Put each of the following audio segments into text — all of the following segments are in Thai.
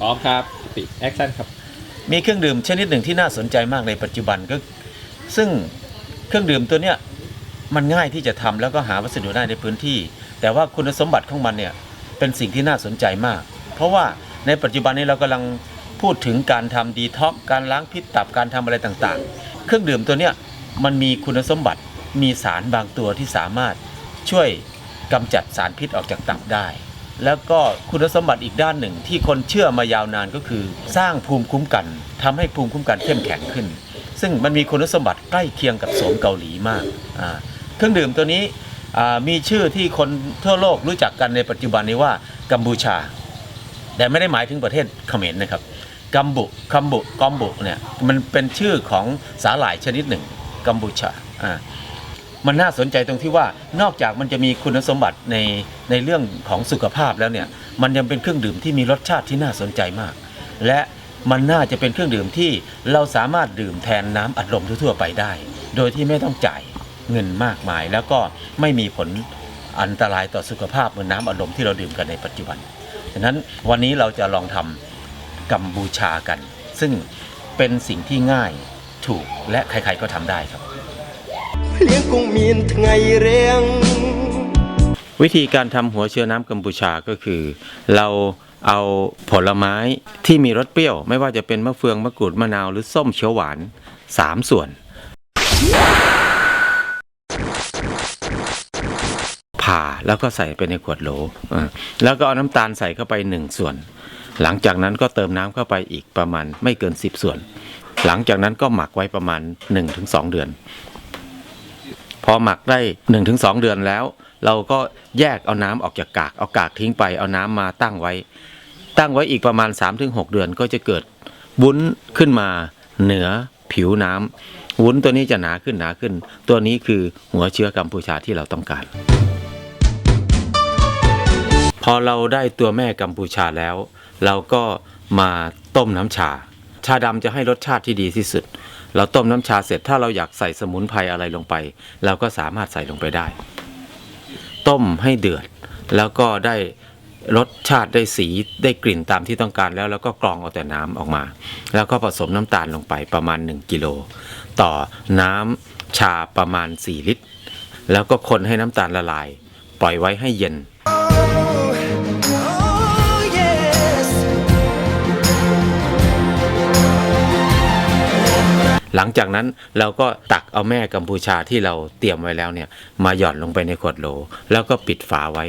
พร้อมครับปิดแอคชั่นครับ มีเครื่องดื่มชนิดหนึ่งที่น่าสนใจมากในปัจจุบันก็ ซึ่งเครื่องดื่มตัวเนี้ยมันง่ายที่จะทำแล้วก็หาวัสดุได้ในพื้นที่ แต่ว่าคุณสมบัติของมันเนี่ยเป็นสิ่งที่น่าสนใจมาก เพราะว่าในปัจจุบันนี้เรากำลังพูดถึงการทำดีท็อกการล้างพิษตับการทำอะไรต่างๆ เครื่องดื่มตัวเนี้ยมันมีคุณสมบัติมีสารบางตัวที่สามารถช่วยกำจัดสารพิษออกจากตับได้ แล้วก็คุณสมบัติอีกด้านหนึ่งที่คนเชื่อมายาวนานก็คือ สร้างภูมิคุ้มกันทำให้ภูมิคุ้มกันเข้มแข็งขึ้น ซึ่งมันมีคุณสมบัติใกล้เคียงกับโสมเกาหลีมากเครื่องดื่มตัวนี้มีชื่อที่คนทั่วโลกรู้จักกันในปัจจุบันนี้ว่ากัมพูชา แต่ไม่ได้หมายถึงประเทศเขมรนะครับกัมบุคัมบุกอมบุเนี่ยมันเป็นชื่อของสาหร่ายชนิดหนึ่งกัมพูช่า มันน่าสนใจตรงที่ว่านอกจากมันจะมีคุณสมบัติในในเรื่องของสุขภาพแล้วเนี่ยมันยังเป็นเครื่องดื่มที่มีรสชาติที่น่าสนใจมาก และมันน่าจะเป็นเครื่องดื่มที่เราสามารถดื่มแทนน้ำอัดลมทั่วๆไปได้ โดยที่ไม่ต้องจ่ายเงินมากมาย แล้วก็ไม่มีผลอันตรายต่อสุขภาพเหมือนน้ำอัดลมที่เราดื่มกันในปัจจุบันฉะนั้นวันนี้เราจะลองทำกัมบูชากัน ซึ่งเป็นสิ่งที่ง่ายถูกและใครๆก็ทำได้ครับ เลี้ยงกุ้งมีนไงเรียง วิธีการทำหัวเชื้อน้ำกัมพูชาก็คือ เราเอาผลไม้ที่มีรสเปรี้ยว ไม่ว่าจะเป็นมะเฟืองมะกรูดมะนาวหรือส้มเขียวหวาน 3 ส่วน ผ่าแล้วก็ใส่ไปในขวดโหลแล้วก็เอาน้ำตาลใส่เข้าไป 1 ส่วน หลังจากนั้นก็เติมน้ำเข้าไปอีกประมาณไม่เกิน 10 ส่วน หลังจากนั้นก็หมักไว้ประมาณ 1-2 เดือน อหมักได้ 1-2 เดือนแล้ว เราก็แยกเอาน้ำออกจากกาก เอากากทิ้งไปเอาน้ำมาตั้งไว้ ตั้งไว้อีกประมาณ 3-6 เดือนก็จะเกิดวุ้นขึ้นมาเหนือผิวน้ำวุ้นตัวนี้จะหนาขึ้นหนาขึ้น ตัวนี้คือหัวเชื้อกัมพูชาที่เราต้องการ พอเราได้ตัวแม่กัมพูชาแล้ว เราก็มาต้มน้ำชา ชาดำจะให้รสชาติที่ดีที่สุด เราต้มน้ำชาเสร็จถ้าเราอยากใส่สมุนไพรอะไรลงไป เราก็สามารถใส่ลงไปได้ ต้มให้เดือด แล้วก็ได้รสชาติได้สีได้กลิ่นตามที่ต้องการแล้ว แล้วก็กรองเอาแต่น้ำออกมา แล้วก็ผสมน้ำตาลลงไปประมาณ 1กิโลต่อน้ำชาประมาณ 4 ลิตร แล้วก็คนให้น้ำตาลละลาย ปล่อยไว้ให้เย็น หลังจากนั้นเราก็ตักเอาแม่กัมพูชาที่เราเตรียมไว้แล้วเนี่ยมาหย่อนลงไปในขวดโหล แล้วก็ปิดฝาไว้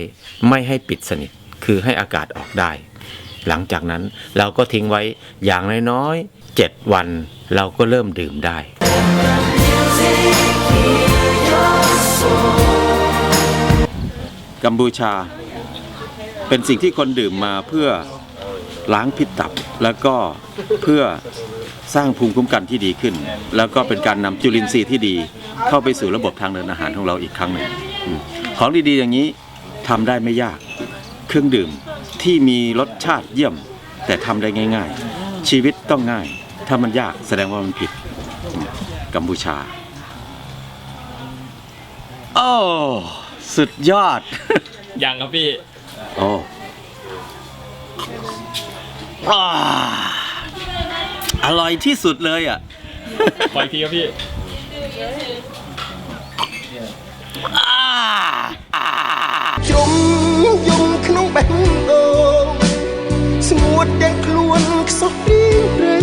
ไม่ให้ปิดสนิทคือให้อากาศออกได้ หลังจากนั้นเราก็ทิ้งไว้อย่างน้อยๆเจ็ดวัน เราก็เริ่มดื่มได้ กัมพูชา เป็นสิ่งที่คนดื่มมาเพื่อ ล้างพิษตับ แล้วก็เพื่อสร้างภูมิคุ้มกันที่ดีขึ้น แล้วก็เป็นการนำจุลินทรีย์ที่ดี เข้าไปสู่ระบบทางเดินอาหารของเราอีกครั้งหนึ่งอืมของดีๆอย่างนี้ทำได้ไม่ยาก เครื่องดื่มที่มีรสชาติเยี่ยม แต่ทำได้ง่าย ๆ ชีวิตต้องง่าย ถ้ามันยากแสดงว่ามันผิดอืมกัมพูชา โอ้ สุดยอด ยังครับพี่ โอ้ อ่าอร่อยที่สุดเลยอ่ะ ปล่อยทีครับพี่ อ่าอ่า ជ្រុំយំក្នុងបេះដូងស្ងួតទាំងខ្លួនខ្សោះព្រា